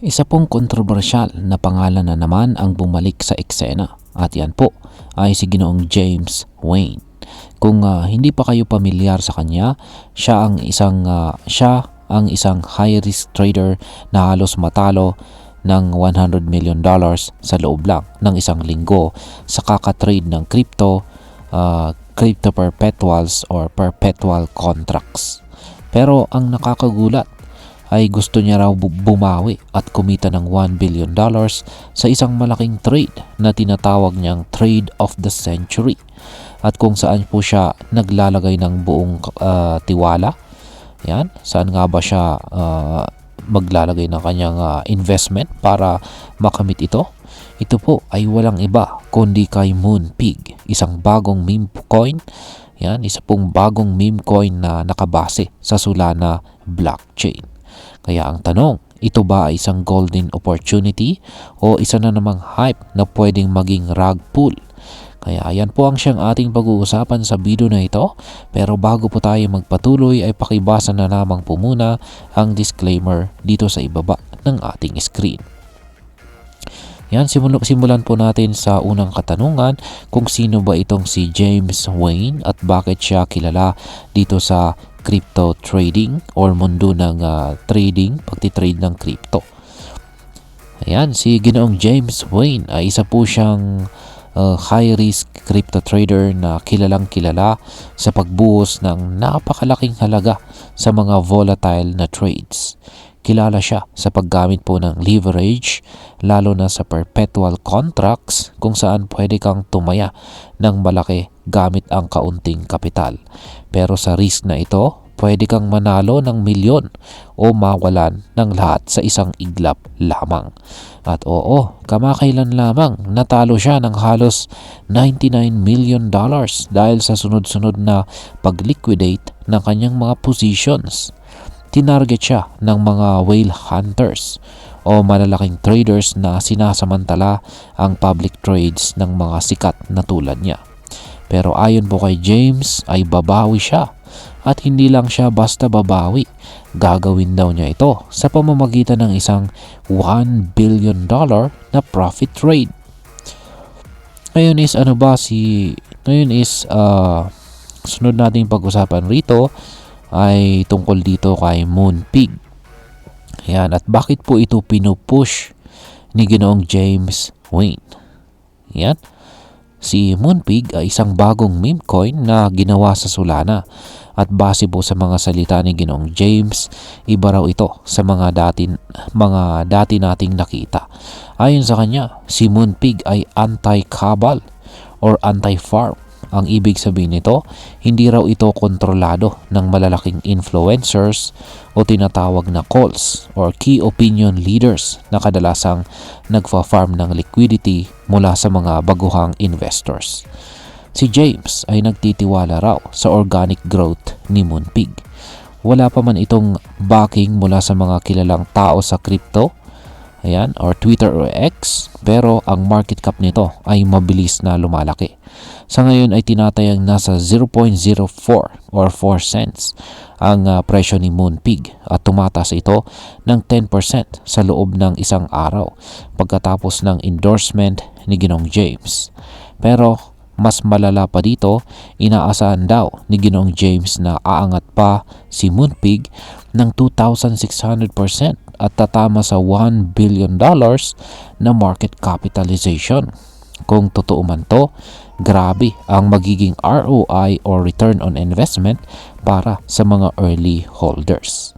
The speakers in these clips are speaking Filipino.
Isa pong kontrobersyal na pangalan na naman ang bumalik sa eksena at yan po ay si Ginoong James Wayne. Kung uh, hindi pa kayo pamilyar sa kanya, siya ang isang uh, siya ang isang high risk trader na halos matalo ng 100 million dollars sa loob lang ng isang linggo sa kaka-trade ng crypto, uh, crypto perpetuals or perpetual contracts. Pero ang nakakagulat ay gusto niya raw bumawi at kumita ng 1 billion dollars sa isang malaking trade na tinatawag niyang trade of the century. At kung saan po siya naglalagay ng buong uh, tiwala yan saan nga ba siya uh, maglalagay ng kanyang uh, investment para makamit ito? Ito po ay walang iba kundi kay Moonpig isang bagong meme coin yan isa pong bagong meme coin na nakabase sa Solana blockchain kaya ang tanong, ito ba ay isang golden opportunity o isa na namang hype na pwedeng maging rug pull? Kaya ayan po ang siyang ating pag-uusapan sa video na ito. Pero bago po tayo magpatuloy ay pakibasa na lamang po muna ang disclaimer dito sa ibaba ng ating screen. Yan, simulan po natin sa unang katanungan kung sino ba itong si James Wayne at bakit siya kilala dito sa crypto trading or mundo ng uh, trading, pagtitrade ng crypto. Ayan, si Ginoong James Wayne ay isa po siyang uh, high risk crypto trader na kilalang kilala sa pagbuhos ng napakalaking halaga sa mga volatile na trades. Kilala siya sa paggamit po ng leverage lalo na sa perpetual contracts kung saan pwede kang tumaya ng malaki gamit ang kaunting kapital. Pero sa risk na ito, pwede kang manalo ng milyon o mawalan ng lahat sa isang iglap lamang. At oo, kamakailan lamang natalo siya ng halos 99 million dollars dahil sa sunod-sunod na pag-liquidate ng kanyang mga positions tinarget siya ng mga whale hunters o malalaking traders na sinasamantala ang public trades ng mga sikat na tulad niya. Pero ayon po kay James ay babawi siya at hindi lang siya basta babawi. Gagawin daw niya ito sa pamamagitan ng isang 1 billion dollar na profit trade. Ngayon is ano ba si ngayon is uh, sunod nating pag-usapan rito ay tungkol dito kay Moonpig. Ayan, at bakit po ito pinupush ni Ginoong James Wayne? Ayan. Si Moonpig ay isang bagong meme coin na ginawa sa Solana at base po sa mga salita ni Ginoong James, iba raw ito sa mga dati, mga dati nating nakita. Ayon sa kanya, si Moonpig ay anti-cabal or anti-farm ang ibig sabihin nito, hindi raw ito kontrolado ng malalaking influencers o tinatawag na calls or key opinion leaders na kadalasang nagfa-farm ng liquidity mula sa mga baguhang investors. Si James ay nagtitiwala raw sa organic growth ni Moonpig. Wala pa man itong backing mula sa mga kilalang tao sa crypto Ayan, or Twitter or X, pero ang market cap nito ay mabilis na lumalaki. Sa ngayon ay tinatayang nasa 0.04 or 4 cents ang uh, presyo ni Moonpig at tumatas ito ng 10% sa loob ng isang araw pagkatapos ng endorsement ni Ginong James. Pero mas malala pa dito, inaasahan daw ni Ginong James na aangat pa si Moonpig ng 2,600% at tatama sa 1 billion dollars na market capitalization. Kung totoo man to, grabe ang magiging ROI or return on investment para sa mga early holders.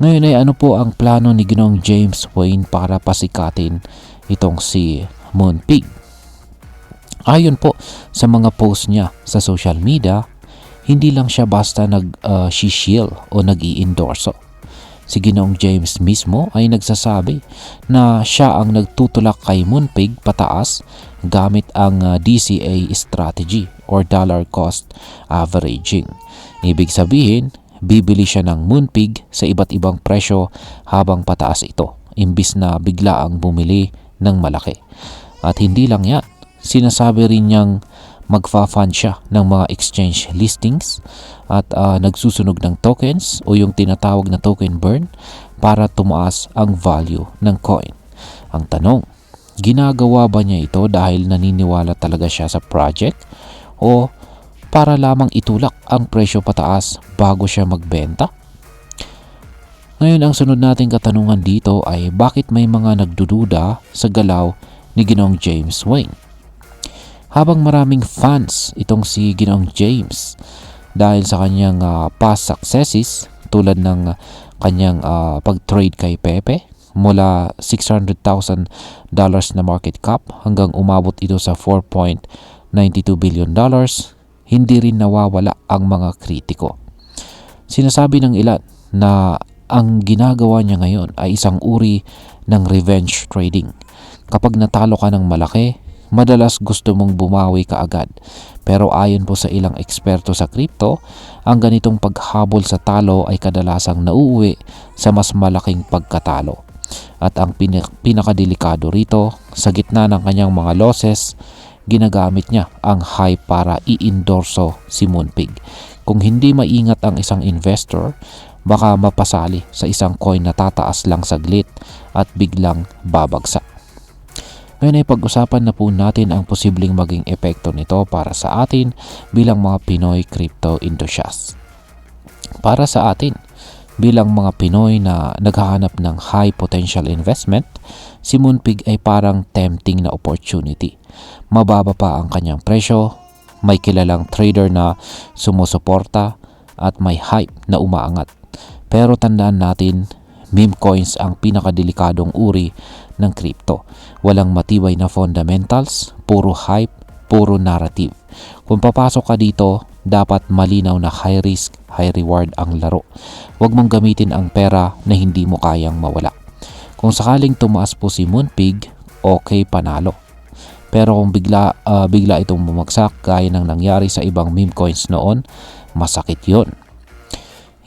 Ngayon ay ano po ang plano ni Ginong James Wayne para pasikatin itong si Moonpig? Ayon po sa mga post niya sa social media, hindi lang siya basta nag-shield uh, o nag-i-endorso Si Ginoong James mismo ay nagsasabi na siya ang nagtutulak kay Moonpig pataas gamit ang ah, DCA strategy or dollar cost averaging. Ibig sabihin, bibili siya ng Moonpig sa iba't ibang presyo habang pataas ito imbis na bigla ang bumili ng malaki. At hindi lang yan, sinasabi rin niyang magfa-fund siya ng mga exchange listings at uh, nagsusunog ng tokens o yung tinatawag na token burn para tumaas ang value ng coin. Ang tanong, ginagawa ba niya ito dahil naniniwala talaga siya sa project o para lamang itulak ang presyo pataas bago siya magbenta? Ngayon ang sunod nating katanungan dito ay bakit may mga nagdududa sa galaw ni Ginong James Wayne? Habang maraming fans itong si Ginong James dahil sa kanyang ah, past successes tulad ng kanyang ah, pag-trade kay Pepe mula $600,000 dollars na market cap hanggang umabot ito sa 4.92 billion dollars, hindi rin nawawala ang mga kritiko. Sinasabi ng ilan na ang ginagawa niya ngayon ay isang uri ng revenge trading. Kapag natalo ka ng malaki, madalas gusto mong bumawi ka agad. Pero ayon po sa ilang eksperto sa crypto, ang ganitong paghabol sa talo ay kadalasang nauuwi sa mas malaking pagkatalo. At ang pina- pinakadelikado rito, sa gitna ng kanyang mga losses, ginagamit niya ang hype para i-endorso si Moonpig. Kung hindi maingat ang isang investor, baka mapasali sa isang coin na tataas lang saglit at biglang babagsak. Ngayon ay pag-usapan na po natin ang posibleng maging epekto nito para sa atin bilang mga Pinoy crypto enthusiasts. Para sa atin, bilang mga Pinoy na naghahanap ng high potential investment, si Moonpig ay parang tempting na opportunity. Mababa pa ang kanyang presyo, may kilalang trader na sumusuporta at may hype na umaangat. Pero tandaan natin, meme coins ang pinakadelikadong uri ng crypto. Walang matibay na fundamentals, puro hype, puro narrative. Kung papasok ka dito, dapat malinaw na high risk, high reward ang laro. Huwag mong gamitin ang pera na hindi mo kayang mawala. Kung sakaling tumaas po si Moonpig, okay panalo. Pero kung bigla, ah, bigla itong bumagsak gaya ng nangyari sa ibang meme coins noon, masakit yon.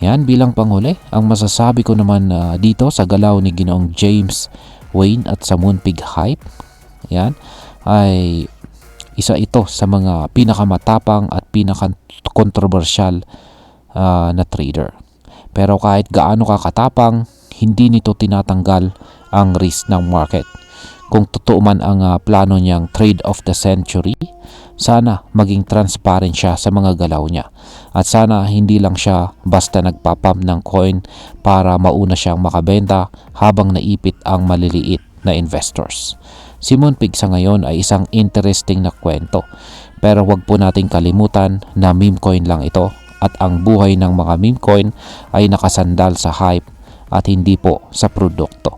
Yan bilang panghuli, ang masasabi ko naman ah, dito sa galaw ni Ginoong James Wayne at sa Moonpig Hype, yan, ay isa ito sa mga pinakamatapang at pinaka-controversial ah, na trader. Pero kahit gaano ka katapang, hindi nito tinatanggal ang risk ng market. Kung totoo man ang ah, plano niyang trade of the century, sana maging transparent siya sa mga galaw niya. At sana hindi lang siya basta nagpapam ng coin para mauna siyang makabenta habang naipit ang maliliit na investors. Si Moonpig sa ngayon ay isang interesting na kwento. Pero wag po nating kalimutan na meme coin lang ito at ang buhay ng mga meme coin ay nakasandal sa hype at hindi po sa produkto.